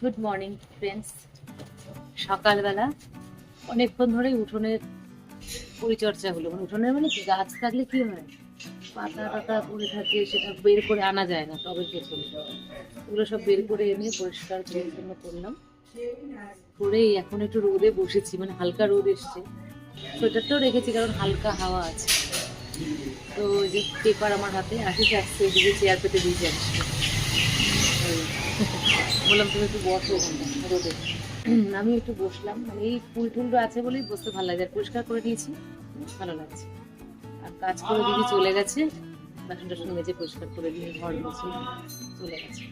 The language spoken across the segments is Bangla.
গুড মর্নিং ফ্রেন্ডস সকালবেলা অনেকক্ষণ ধরে উঠোনের পরিচর্যা হলো। মানে উঠোনের মানে কি? গাছ থাকলে কি হয়? পাতা টাতা পড়ে থাকে, সেটা বের করে আনা যায় না টবের পেছনে ওগুলো সব বের করে এনে পরিষ্কার পরিচ্ছন্ন করলাম। করেই এখন একটু রোদে বসেছি মানে হালকা রোদ এসছে। সোয়েটারটাও রেখেছি, কারণ হালকা হাওয়া আছে। তো যে পেপার আমার হাতে আশিস আসছে, এদিকে চেয়ার পেতে দিয়েছি আসছে বললাম, তুমি একটু বসো রোদে। আমি একটু বসলাম। মানে এই ফুল টুলটা আছে বলেই বসতে ভালো লাগে। আর পরিষ্কার করে নিয়েছি ভালো লাগছে। আর কাজ করে দিদি চলে গেছে। বাসন টাসন মেজে পরিষ্কার করে দিয়ে ঘর মুছে চলে গেছে।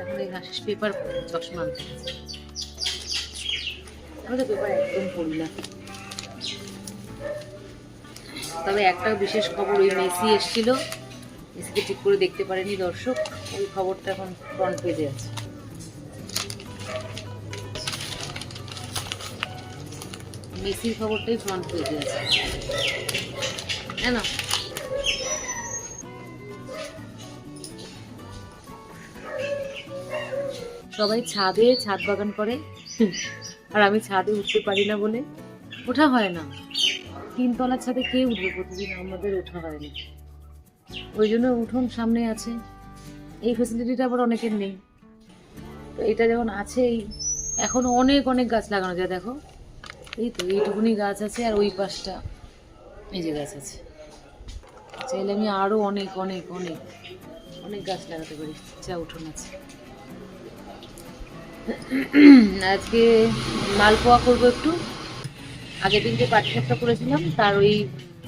এখন এই ঘাসিস পেপার চশমা আনতে আমি তো পেপার একদম পড়ি না। তবে একটা বিশেষ খবর ওই মেসি এসেছিল। মেসিকে ঠিক করে দেখতে পারেনি দর্শক। ওই খবরটা এখন ফ্রন্ট পেজে আছে। মেসির খবরটাই ফ্রন্ট পেজে আছে। না? সবাই ছাদে, ছাদ বাগান করে। আর আমি ছাদে উঠতে পারি না বলে। ওঠা হয় না। তিনতলার ছাদে কে উঠবে প্রতিদিন? আমাদের ওঠা হয় না ওই জন্য উঠোন সামনে আছে। এই ফেসিলিটিটা আবার অনেকের নেই। তো এটা যখন আছেই, এখনও অনেক অনেক গাছ লাগানো যায়, দেখো। এই তো, এইটুকুনি গাছ আছে, আর ওই পাশটা, এই যে গাছ আছে। চাইলে আমি আরও অনেক অনেক অনেক অনেক গাছ লাগাতে পারি, যা উঠোন আছে। আজকে মালপোয়া করব একটু। আগের দিন যে পাটিসাপটা করেছিলাম, তার ওই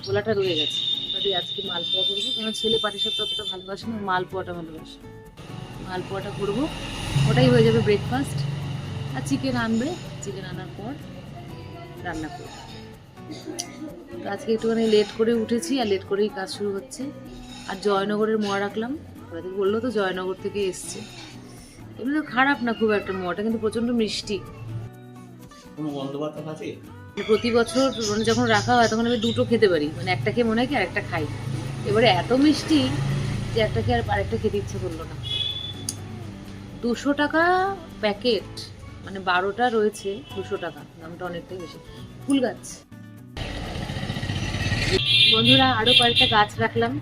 গোলাটা রয়ে গেছে। তাই আজকে মালপোয়া করব কারণ ছেলে পাটিসাপটা অতটা ভালোবাসে না মালপোয়াটা ভালোবাসে। মালপোয়াটা করব, ওটাই হয়ে যাবে ব্রেকফাস্ট আর চিকেন আনবে চিকেন আনার পর রান্না করব। তো আজকে একটুখানি লেট করে উঠেছি, আর লেট করেই কাজ শুরু হচ্ছে। আর জয়নগরের মোয়া রাখলাম, ওরা বলল তো জয়নগর থেকে এসছে। এমনি তো খারাপ না খুব একটা মোয়াটা, কিন্তু প্রচণ্ড মিষ্টি। কোনো আছে? প্রতি বছর মানে যখন রাখা হয়, তখন আমি দুটো খেতে পারি। মানে একটা খেয়ে মনে হয় কি আরেকটা খাই। এবারে এত মিষ্টি যে একটা খেয়ে আর আরেকটা খেতে ইচ্ছে করল না। দুশো টাকা প্যাকেট মানে বারোটা রয়েছে দুশো টাকা, দামটা অনেকটাই বেশি। ফুল গাছ। বন্ধুরা, আরও কয়েকটা গাছ রাখলাম।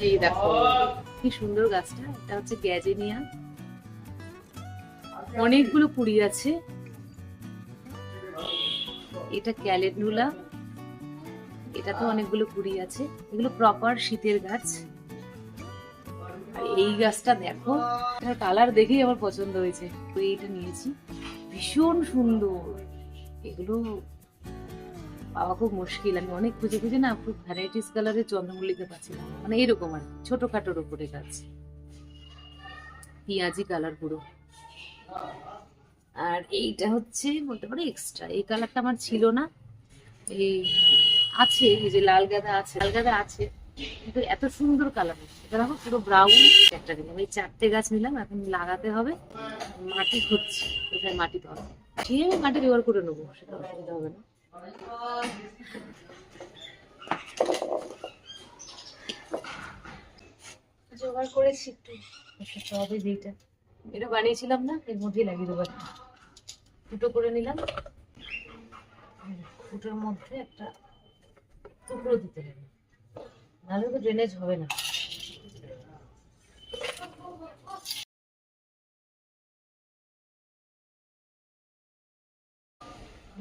এই দেখো, কি সুন্দর গাছটা। এটা হচ্ছে গ্যাজেনিয়া। অনেকগুলো কুড়ি আছে। এটা ক্যালেন্ডুলা এটা তো অনেকগুলো কুড়ি আছে। এগুলো প্রপার শীতের গাছ। আর এই গাছটা দেখো, এটার কালার দেখেই আমার পছন্দ হয়েছে। এইটা নিয়েছি। ভীষণ সুন্দর। এগুলো পাওয়া খুব মুশকিল। আমি অনেক খুঁজে খুঁজে না খুব ভ্যারাইটিস কালারের চন্দ্রমল্লিকা পাচ্ছিলাম। মানে এরকম আর ছোটখাটোর উপরে গাছ। পেঁয়াজি কালার পুরো। আর এইটা হচ্ছে বলতে পারো এক্সট্রা এই কালারটা আমার ছিল না। এই আছে, এই যে লাল গাঁদা আছে, লাল গাঁদা আছে, কিন্তু এত সুন্দর কালার এটা দেখো পুরো ব্রাউন একটা নিলাম এই চারটে গাছ নিলাম, এখন লাগাতে হবে। মাটি খুঁজছি কোথায় মাটি পাবো সে আমি মাটি ব্যবহার করে নেব, সেটা অসুবিধা হবে না। জোগাড় করেছি একটু। টবে যেটা এটা বানিয়েছিলাম না, এর মধ্যেই লাগিয়ে দেবো। দুটো করে নিলাম। ফুটোর মধ্যে একটা টুকরো দিতে হবে। নাহলে তো ড্রেনেজ হবে না।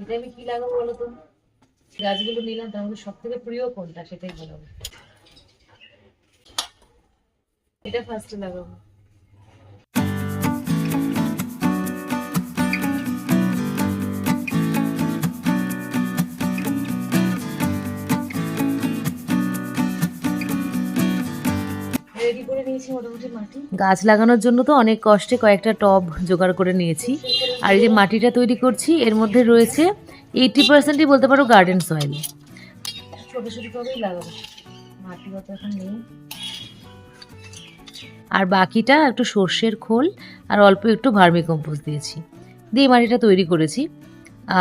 এটা আমি কি লাগাবো বলো তো? গাছগুলো নিলাম, তার মধ্যে সব থেকে প্রিয় কোনটা সেটাই লাগাবো এটা ফার্স্টে লাগাবো। রেডি করে নিয়েছি মোটামুটি মাটি। গাছ লাগানোর জন্য তো অনেক কষ্টে কয়েকটা টব জোগাড় করে নিয়েছি। আর এই যে মাটিটা তৈরি করছি এর মধ্যে রয়েছে এইটি পার্সেন্টই বলতে পারো গার্ডেন সয়েল ছোট ছোট টবেই লাগাবো। মাটি অত এখন নেই। আর বাকিটা একটু সর্ষের খোল আর অল্প একটু ভার্মি কম্পোস্ট দিয়েছি। দিয়ে মাটিটা তৈরি করেছি।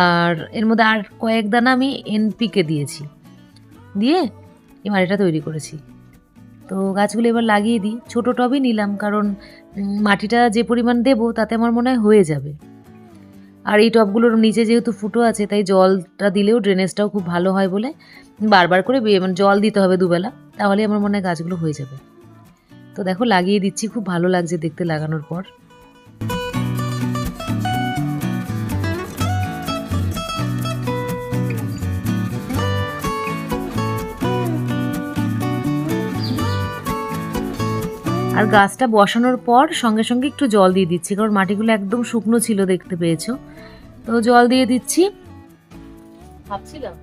আর এর মধ্যে আর কয়েক দানা আমি এনপিকে দিয়েছি। দিয়ে এই মাটিটা তৈরি করেছি। তো গাছগুলো এবার লাগিয়ে দিই। ছোটো টবই নিলাম কারণ মাটিটা যে পরিমাণ দেবো তাতে আমার মনে হয় হয়ে যাবে। আর এই টবগুলোর নিচে যেহেতু ফুটো আছে, তাই জলটা দিলেও ড্রেনেজটাও খুব ভালো হয় বলে বারবার করে মানে জল দিতে হবে দুবেলা তাহলে আমার মনে হয় গাছগুলো হয়ে যাবে। তো দেখো, লাগিয়ে দিচ্ছি, খুব ভালো লাগছে দেখতে লাগানোর পর। আর গাছটা বসানোর পর সঙ্গে সঙ্গে একটু জল দিয়ে দিচ্ছি কারণ মাটিগুলো একদম শুকনো ছিল দেখতে পেয়েছ। তো জল দিয়ে দিচ্ছি। ভাবছিলাম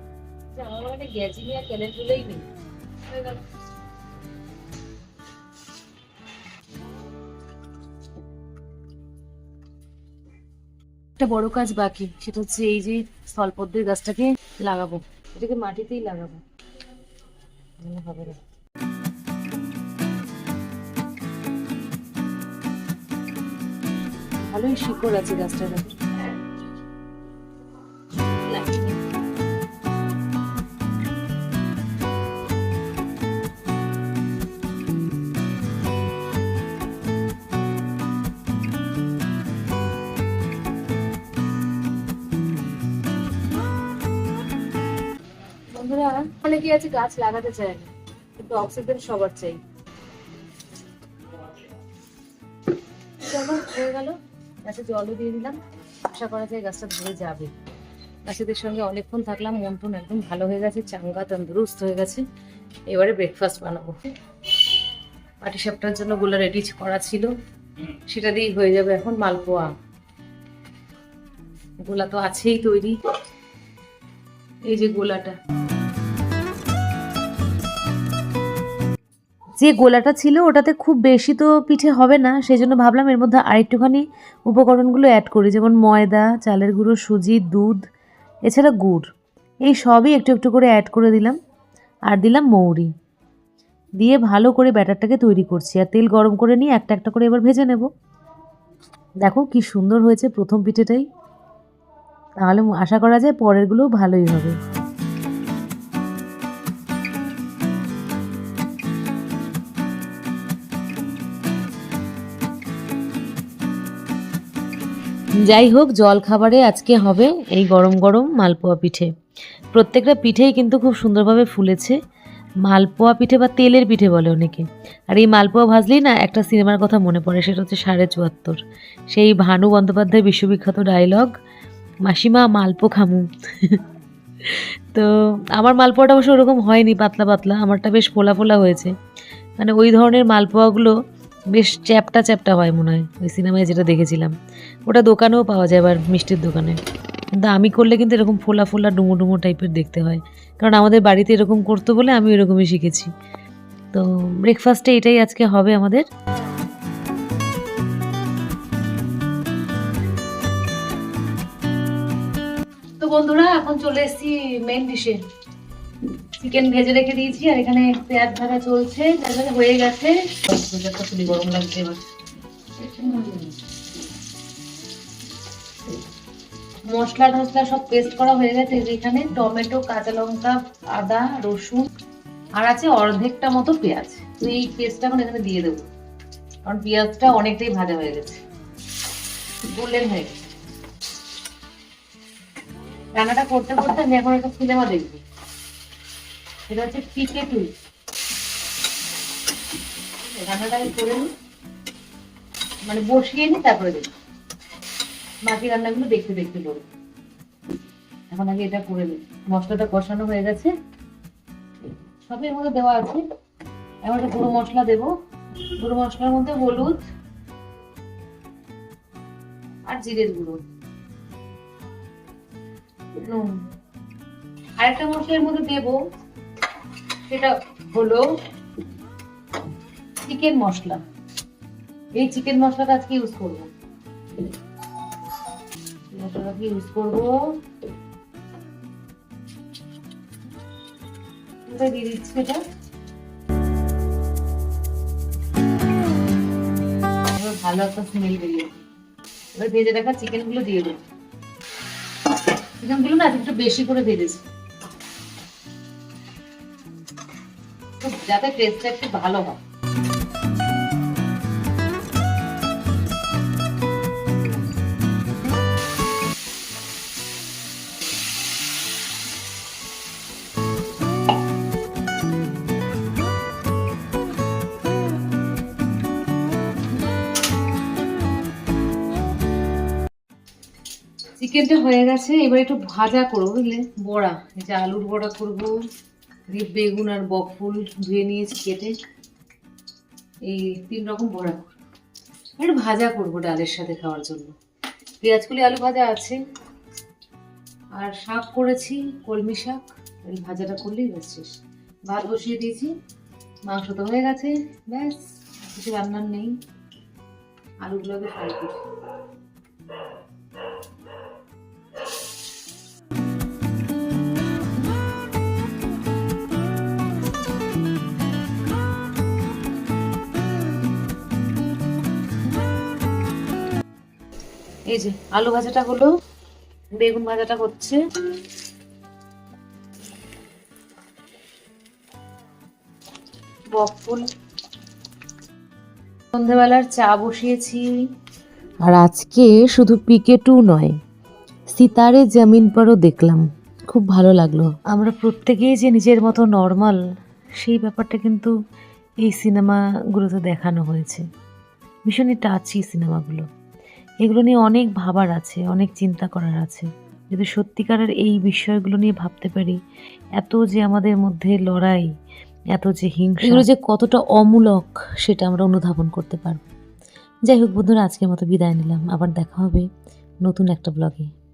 যে আমার গ্যাজিনিয়া ক্যালেন্ডুলেই নেই একটা বড় কাজ বাকি সেটা হচ্ছে এই যে স্থলপদ্মের গাছটাকে লাগাবো। এটাকে মাটিতেই লাগাবো। হবে না। ভালোই শিকড় আছে গাছটার অনেকেই আছে? গাছ লাগাতে চায় কিন্তু অক্সিজেন সবার চাই। চলো, হয়ে গেল। গাছে জলও দিয়ে দিলাম। আশা করা যায় গাছটা ধরে যাবে। গাছেদের সঙ্গে অনেকক্ষণ থাকলাম, মন টন একদম ভালো হয়ে গেছে, চাঙ্গা তন্দুরুস্ত হয়ে গেছে। এবারে ব্রেকফাস্ট বানাবো। পাটি সাপটার জন্যগুলো রেডি করা ছিল। সেটা দিয়েই হয়ে যাবে এখন মালপোয়া। গোলা তো আছেই তৈরি। এই যে গোলাটা। যে গোলাটা ছিল ওটাতে খুব বেশি তো পিঠে হবে না সেই জন্য ভাবলাম এর মধ্যে আরেকটুখানি উপকরণগুলো অ্যাড করি, যেমন ময়দা, চালের গুঁড়ো, সুজি, দুধ, এছাড়া গুড়। এই সবই একটু একটু করে অ্যাড করে দিলাম আর দিলাম মৌরি। দিয়ে ভালো করে ব্যাটারটাকে তৈরি করছি আর তেল গরম করে নিয়ে একটা একটা করে এবার ভেজে নেব। দেখো কি সুন্দর হয়েছে প্রথম পিঠেটাই। তাহলে আশা করা যায় পরেরগুলোও ভালোই হবে। যাই হোক জল খাবারে আজকে হবে এই গরম গরম মালপোয়া পিঠে। প্রত্যেকটা পিঠেই কিন্তু খুব সুন্দরভাবে ফুলেছে। মালপোয়া পিঠে বা তেলের পিঠে বলে অনেকে। আর এই মালপোয়া ভাজলেই না একটা সিনেমার কথা মনে পড়ে, সেটা হচ্ছে সাড়ে চুয়াত্তর। সেই ভানু বন্দ্যোপাধ্যায় বিশ্ববিখ্যাত ডায়লগ, মাসিমা মালপো খামু। তো আমার মালপোয়াটা অবশ্য ওরকম হয়নি, পাতলা পাতলা। আমারটা বেশ ফোলা ফোলা হয়েছে। মানে ওই ধরনের মালপোয়াগুলো বেশ চ্যাপটা চ্যাপটা হয় মনে হয়, ওই সিনেমায় যেটা দেখেছিলাম। ওটা দোকানেও পাওয়া যায় আবার মিষ্টির দোকানে। কিন্তু আমি করলে কিন্তু এরকম ফোলা ফোলা ডুমো ডুমো টাইপের দেখতে হয়। কারণ আমাদের বাড়িতে এরকম করতো বলে আমি এরকমই শিখেছি। তো ব্রেকফাস্টে এটাই আজকে হবে আমাদের। বন্ধুরা, এখন চলে এসেছি মেন ডিশে চিকেন ভেজে রেখে দিয়েছি আর এখানে পেঁয়াজ ভাজা চলছে তারপরে হয়ে গেছে। একটা খুবই গরম লাগছে এবার। মশলা টসলা সব পেস্ট করা হয়ে গেছে এই যে এখানে টমেটো কাঁচা লঙ্কা আদা রসুন আর আছে অর্ধেকটা মতো পেঁয়াজ। তো এই পেস্টটা এখন এখানে দিয়ে দেবো। কারণ পেঁয়াজটা অনেকটাই ভাজা হয়ে গেছে। গোল্ডেন হয়ে গেছে। রান্নাটা করতে করতে আমি এখন একটা সিনেমা দেখব। সেটা হচ্ছে পিকে টু রান্নাটা আমি করে নিই। মানে বসিয়ে নিই, তারপরে দেখি বাকি রান্নাগুলো দেখতে দেখতে করব। এখন আগে এটা করে নিই। মশলাটা কষানো হয়ে গেছে। সবের মধ্যে দেওয়া আছে। এখন একটা গুঁড়ো মশলা দেবো। গুঁড়ো মশলার মধ্যে হলুদ আর জিরের গুঁড়ো। নুন। আরেকটা মশলার মধ্যে দেবো সেটা হলো চিকেন মশলা। এই চিকেন মশলাটা আজকে ইউজ করব। মশলাটাকে ইউজ করব। দিয়ে দিচ্ছি এটা? ভালো একটা স্মেল এবার ভেজে রাখা চিকেনগুলো দিয়ে দেবো। চিকেনগুলো না একটু বেশি করে ভেজেছি। যাতে টেস্টটা একটু ভালো হয়। চিকেনটা হয়ে গেছে, এবার একটু ভাজা করব, বুঝলে? বড়া যে আলুর বড়া করব। দিয়ে বেগুন আর বকফুল ধুয়ে নিয়েছি কেটে। এই তিন রকম করব একটু ভাজা করব ডালের সাথে খাওয়ার জন্য। পেঁয়াজকুলি আলু ভাজা আছে। আর শাক করেছি, কলমি শাক। এই ভাজাটা করলেই ব্যাস শেষ। ভাত বসিয়ে দিয়েছি। মাংস তো হয়ে গেছে। ব্যাস কিছু রান্নার নেই। আলুগুলোকে ফ্রাই করি এই যে আলু ভাজাটা হলো বেগুন ভাজাটা হচ্ছে। বকফুল সন্ধ্যেবেলার চা বসিয়েছি। আর আজকে শুধু পিকে টু নয় সিতারে জামিন পরও দেখলাম। খুব ভালো লাগল। আমরা প্রত্যেকেই যে নিজের মতো নর্মাল সেই ব্যাপারটা কিন্তু এই সিনেমাগুলোতে দেখানো হয়েছে। ভীষণই টাচি সিনেমাগুলো এগুলো নিয়ে অনেক ভাবার আছে, অনেক চিন্তা করার আছে। যদি সত্যিকারের এই বিষয়গুলো নিয়ে ভাবতে পারি, এত যে আমাদের মধ্যে লড়াই, এত যে হিংসা, এগুলো যে কতটা অমূলক সেটা আমরা অনুধাবন করতে পারব। যাই হোক বন্ধুরা, আজকের মতো বিদায় নিলাম। আবার দেখা হবে নতুন একটা ব্লগে